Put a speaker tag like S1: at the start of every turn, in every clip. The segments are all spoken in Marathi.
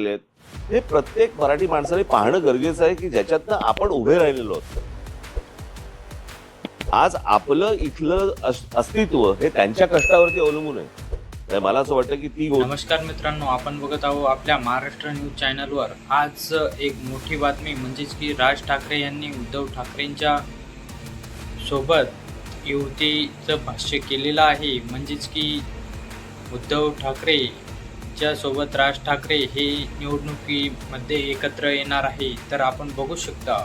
S1: आहेत. हे प्रत्येक मराठी माणसाने पाहणं गरजेचं आहे की ज्याच्यातनं आपण उभे राहिलेलो आहोत. आज आपलं इथलं अस्तित्व हे त्यांच्या कष्टावरती अवलंबून आहे. मला असं वाटतं की ती
S2: नमस्कार मित्रांनो आपण बघत आहोत आपल्या महाराष्ट्र न्यूज चॅनलवर. आज एक मोठी बातमी म्हणजेच की राज ठाकरे यांनी उद्धव ठाकरेंच्या सोबत युवतीचं भाष्य केलेलं आहे. म्हणजेच की उद्धव ठाकरे सोबत राज ठाकरे हे निवडणुकीमध्ये एकत्र येणार आहे तर आपण बघू शकता.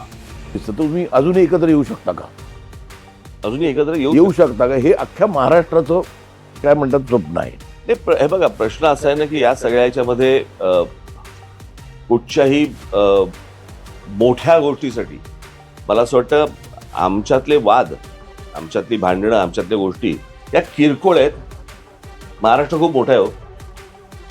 S3: तुम्ही अजूनही एकत्र येऊ शकता का?
S1: अजूनही एकत्र येऊ
S3: येऊ शकता. का? हे अख्ख्या महाराष्ट्राचं काय म्हणतात स्वप्न आहे.
S1: नाही, प्र- हे बघा प्रश्न असा आहे ना की या सगळ्या याच्यामध्ये कुठच्याही मोठ्या गोष्टीसाठी मला असं वाटतं आमच्यातले वाद आमच्यातली भांडणं आमच्यातल्या गोष्टी या किरकोळ आहेत. महाराष्ट्र खूप मोठा आहे हो.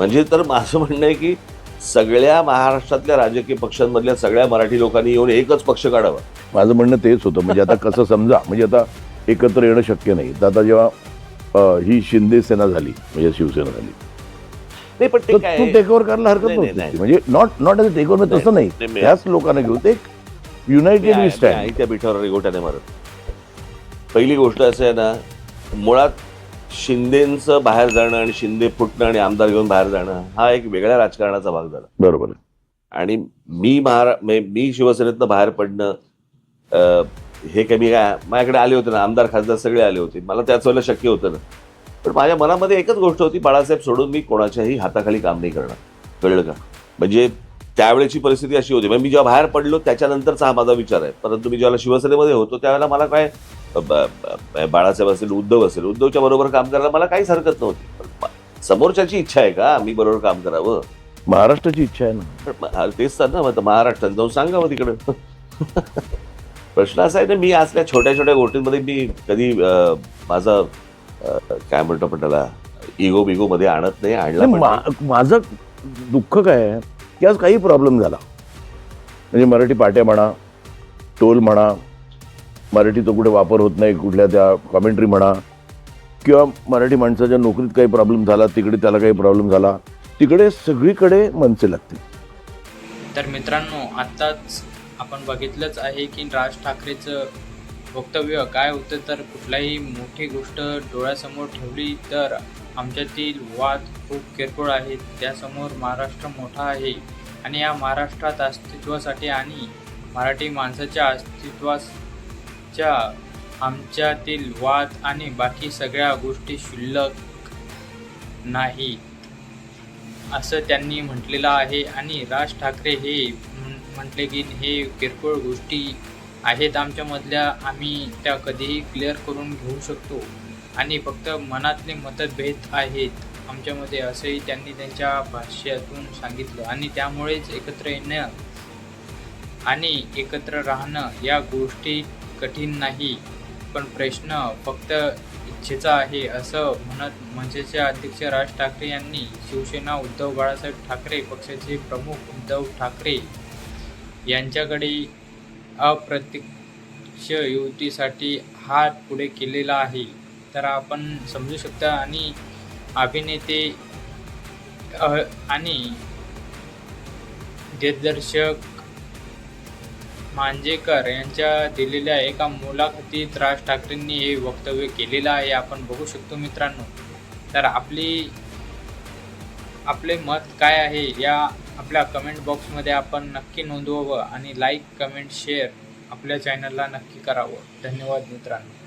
S1: म्हणजे तर माझं म्हणणं आहे की सगळ्या महाराष्ट्रातल्या राजकीय पक्षांमधल्या सगळ्या मराठी लोकांनी येऊन एकच पक्ष काढावा.
S3: माझं म्हणणं तेच होतं. म्हणजे आता कसं समजा म्हणजे आता एकत्र येणं शक्य नाही. तर आता जेव्हा अं, ही शिंदे सेना झाली म्हणजे शिवसेना झाली.
S1: नाही पण ते काय
S3: तू करायला हरकत
S1: नाही,
S3: म्हणजे not not as take over तसं
S1: नाही,
S3: त्याच लोकांना घेऊन ते युनायटेड वी स्टँड
S1: त्या पिठावर रेगोट्याने मारत. पहिली गोष्ट असं आहे ना मुळात शिंदेचं बाहेर जाणं आणि शिंदे फुटणं आणि आमदार घेऊन बाहेर जाणं हा एक वेगळ्या राजकारणाचा भाग झाला.
S3: बरोबर आहे.
S1: आणि मी महारा म्हणजे मी शिवसेनेतनं बाहेर पडणं अं, हे काही मी काय माझ्याकडे आले होते ना आमदार खासदार सगळे आले होते. मला त्याच वेळेला शक्य होतं ना. पण माझ्या मनामध्ये एकच गोष्ट होती बाळासाहेब सोडून मी कोणाच्याही हाताखाली काम नाही करणार. कळलं का? म्हणजे त्यावेळेची परिस्थिती अशी होती. म्हणजे मी जेव्हा बाहेर पडलो त्याच्यानंतरचा हा माझा विचार आहे. परंतु मी जेव्हा शिवसेनेमध्ये होतो त्यावेळेला मला काय बाळासाहेब असेल उद्धव असेल उद्धवच्या बरोबर काम करायला मला काहीच हरकत नव्हती. पण समोरच्याची इच्छा आहे का? मी बरोबर काम करावं?
S3: महाराष्ट्राची इच्छा आहे ना.
S1: पण तेच तर ना मग महाराष्ट्रात जाऊन सांगावं तिकडं. प्रश्न असा आहे ना मी असल्या छोट्या छोट्या गोष्टींमध्ये मी कधी माझं काय म्हणतो आपण त्याला इगो बिगो मध्ये आणत नाही आणला पण
S3: माझं दुःख काय आहे की आज काही प्रॉब्लेम झाला. म्हणजे मराठी पाट्या म्हणा टोल म्हणा मराठीचा कुठे वापर होत नाही कुठल्या त्या कॉमेंट्री म्हणा. किंवा मराठी माणसाच्या नोकरीत काही प्रॉब्लेम झाला तिकडे त्याला काही प्रॉब्लेम झाला तिकडे सगळीकडे मनसे लागतील.
S2: तर मित्रांनो आत्ताच आपण बघितलंच आहे की राज ठाकरेचं वक्तव्य काय होतं तर कुठलाही मोठी गोष्ट डोळ्यासमोर ठेवली तर आमच्यातील वाद खूप किरकोळ आहेत. त्यासमोर महाराष्ट्र मोठा आहे. आणि या महाराष्ट्रात अस्तित्वासाठी आणि मराठी माणसाच्या अस्तित्वास आमच्या आमच्यातील वाद आणि बाकी सगळ्या गोष्टी शुल्लक नाहीत असं त्यांनी म्हटलेलं आहे. आणि राज ठाकरे हे म्हण- म्हटले की हे किरकोळ गोष्टी आहेत आमच्यामधल्या आम्ही त्या कधीही क्लिअर करून घेऊ शकतो. आणि फक्त मनातले मतभेद आहेत आमच्यामध्ये असंही त्यांनी त्यांच्या भाष्यातून सांगितलं. आणि त्यामुळेच एकत्र येणं आणि एकत्र राहणं या गोष्टी कठीण नाही पण प्रश्न फक्त इच्छेचा आहे असं म्हणत मनसेचे अध्यक्ष राज ठाकरे यांनी शिवसेना उद्धव बाळासाहेब ठाकरे पक्षाचे प्रमुख उद्धव ठाकरे यांच्याकडे अप्रत्यक्ष युतीसाठी हात पुढे केलेला आहे. तर आपण समजू शकता आणि अभिनेते आणि दिग्दर्शक मांजेकर यांच्या दिलेल्या एका मुलाखतीत राज ठाकरेंनी हे वक्तव्य केलेलं आहे आपण बघू शकतो मित्रांनो. तर आपली आपले मत काय आहे या आपल्या कमेंट बॉक्समध्ये आपण नक्की नोंदवावं आणि लाईक कमेंट शेअर आपल्या चॅनलला नक्की करावं. धन्यवाद मित्रांनो.